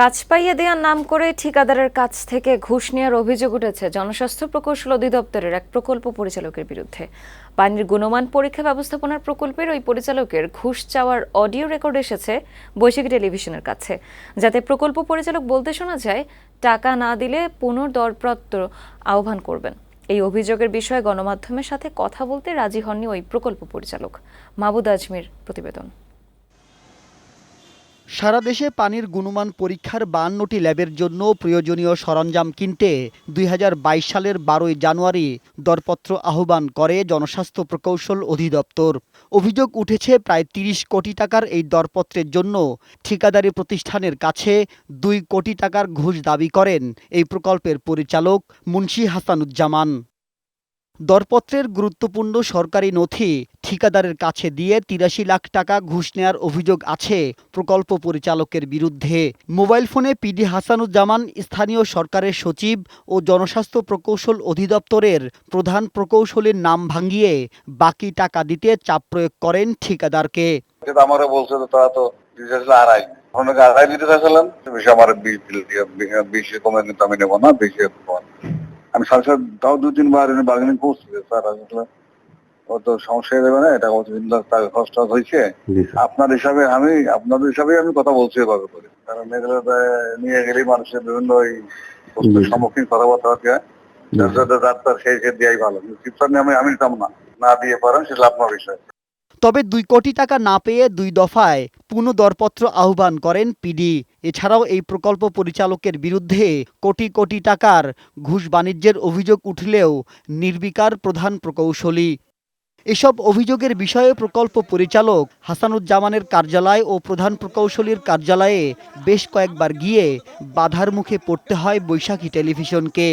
কাজ পাইয়ে দেওয়ার নাম করে ঠিকাদারের কাছ থেকে ঘুষ নেওয়ার অভিযোগ উঠেছে জনস্বাস্থ্য প্রকৌশল অধিদপ্তরের এক প্রকল্প পরিচালকের বিরুদ্ধে। পানির গুণমান পরীক্ষা ব্যবস্থাপনার প্রকল্পের ওই পরিচালকের ঘুষ চাওয়ার অডিও রেকর্ড এসেছে বৈশাখী টেলিভিশনের কাছে। যাতে প্রকল্প পরিচালক বলতে শোনা যায়, টাকা না দিলে পুনর্দরপত্র আহ্বান করবেন। এই অভিযোগের বিষয়ে গণমাধ্যমের সাথে কথা বলতে রাজি হননি ওই প্রকল্প পরিচালক। মাহবুদ আজমির প্রতিবেদন। সারা দেশে পানির গুণমান পরীক্ষার বাহান্নটি ল্যাবের জন্য প্রয়োজনীয় সরঞ্জাম কিনতে দুই হাজার বাইশ সালের বারোই জানুয়ারি দরপত্র আহ্বান করে জনস্বাস্থ্য প্রকৌশল অধিদপ্তর। অভিযোগ উঠেছে প্রায় তিরিশ কোটি টাকার এই দরপত্রের জন্য ঠিকাদারি প্রতিষ্ঠানের কাছে দুই কোটি টাকার ঘুষ দাবি করেন এই প্রকল্পের পরিচালক মুন্সি হাসানুজ্জামান। দরপত্রের গুরুত্বপূর্ণ সরকারি নথি ঠিকাদারের কাছে দিয়ে তিরাশি লাখ টাকা ঘুষ নেওয়ার অভিযোগ আছে প্রকল্প পরিচালকের বিরুদ্ধে। মোবাইল ফোনে পিডি হাসানুজ্জামান, স্থানীয় সরকারের সচিব ও জনস্বাস্থ্য প্রকৌশল অধিদপ্তরের প্রধান প্রকৌশলীর নাম ভাঙিয়ে বাকি টাকা দিতে চাপ প্রয়োগ করেন ঠিকাদারকে। আমারে বলছে তারা তো আমি সাথে সাথে তাও দু তিনবার বার্গেনিং করছি স্যার আসলে ও তো সমস্যা হয়ে যাবে না এটা কত তিন টাকা খরচ হয়েছে? আপনার হিসাবে আমি আপনাদের হিসাবে আমি কথা বলছি এভাবে করে। কারণ এগুলো নিয়ে গেলেই মানুষের বিভিন্ন ওই সম্মুখীন কথাবার্তা হচ্ছে যার যাতে যার তার সেই সে দেওয়াই ভালো। চিপসার নিয়ে আমি আমি নিতাম না। না দিয়ে পারেন সেটা আপনার বিষয়। তবে দুই কোটি টাকা না পেয়ে দুই দফায় পুনঃদরপত্র আহ্বান করেন পিডি। এছাড়াও এই প্রকল্প পরিচালকের বিরুদ্ধে কোটি কোটি টাকার ঘুষ বাণিজ্যের অভিযোগ উঠলেও নির্বিকার প্রধান প্রকৌশলী। এসব অভিযোগের বিষয়ে প্রকল্প পরিচালক হাসানুজ্জামানের কার্যালয় ও প্রধান প্রকৌশলীর কার্যালয়ে বেশ কয়েকবার গিয়ে বাধার মুখে পড়তে হয় বৈশাখী টেলিভিশনকে।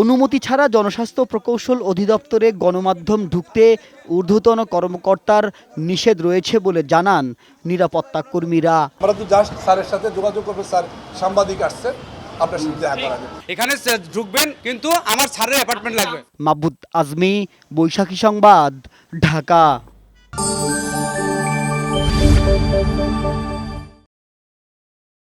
অনুমতি ছাড়া জনস্বাস্থ্য প্রকৌশল অধিদপ্তরে গণমাধ্যম ঢুকতে ঊর্ধ্বতন কর্মকর্তার নিষেধ রয়েছে বলে জানান নিরাপত্তা কর্মীরা। আমরা তো জাস্ট স্যারের সাথে যোগাযোগ করব স্যার সাংবাদিক আসছে আপনার সাথে দেখা করা এখানে ঢুকবেন কিন্তু আমার স্যারের অ্যাপার্টমেন্ট লাগবে। মাবুদ আজমি বৈশাখী সংবাদ ঢাকা।